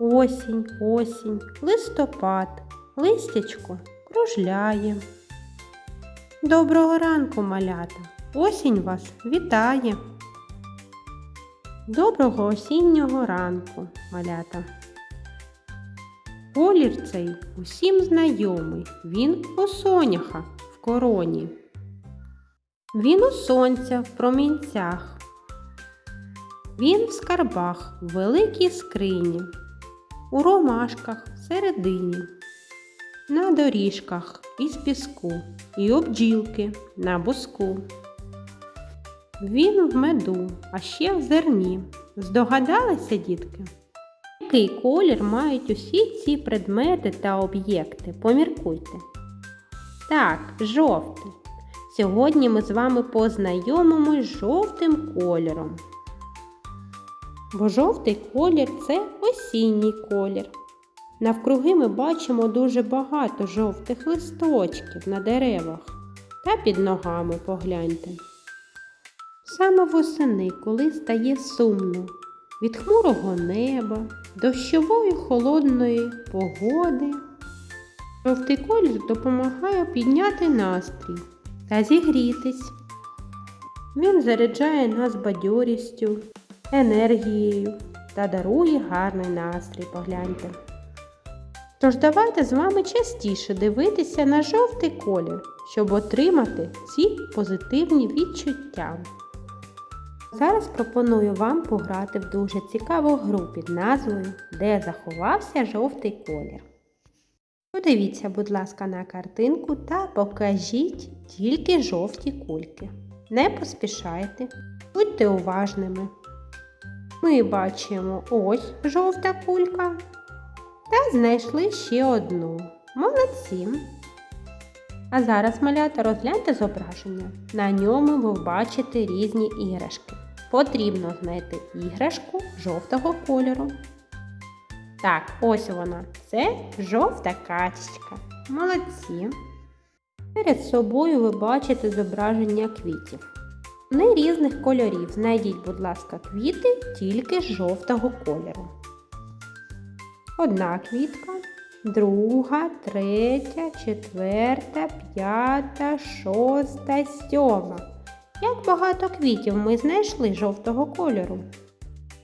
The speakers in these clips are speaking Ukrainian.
Осінь, осінь, листопад, листячко кружляє. Доброго ранку, малята! Осінь вас вітає. Доброго осіннього ранку, малята. Колір цей усім знайомий. Він у соняха в короні. Він у сонця в промінцях. Він в скарбах в великій скрині, у ромашках всередині, на доріжках із піску і обджілки на буску. Він в меду, а ще в зерні. Здогадалися, дітки? Який колір мають усі ці предмети та об'єкти? Поміркуйте. Так, жовтий. Сьогодні ми з вами познайомимось з жовтим кольором. Бо жовтий колір це осінній колір. Навкруги ми бачимо дуже багато жовтих листочків на деревах та під ногами погляньте. Саме восени, коли стає сумно, від хмурого неба, дощової холодної погоди, жовтий колір допомагає підняти настрій та зігрітись. Він заряджає нас бадьорістю, енергією та дарує гарний настрій, погляньте. Тож давайте з вами частіше дивитися на жовтий колір, щоб отримати ці позитивні відчуття. Зараз пропоную вам пограти в дуже цікаву гру під назвою Де заховався жовтий колір. Подивіться, будь ласка, на картинку та покажіть тільки жовті кульки. Не поспішайте, будьте уважними. Ми бачимо ось жовта кулька та знайшли ще одну. Молодці! А зараз, малята, розгляньте зображення. На ньому ви бачите різні іграшки. Потрібно знайти іграшку жовтого кольору. Так, ось вона. Це жовта качечка. Молодці. Перед собою ви бачите зображення квітів. Вони різних кольорів. Знайдіть, будь ласка, квіти тільки жовтого кольору. Одна квітка, друга, третя, четверта, п'ята, шоста, сьома. Як багато квітів ми знайшли жовтого кольору.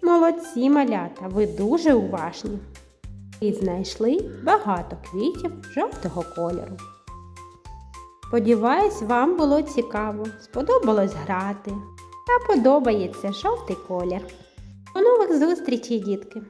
Молодці малята, ви дуже уважні. І знайшли багато квітів жовтого кольору. Сподіваюсь, вам було цікаво, сподобалось грати та подобається жовтий колір. До нових зустрічей, дітки!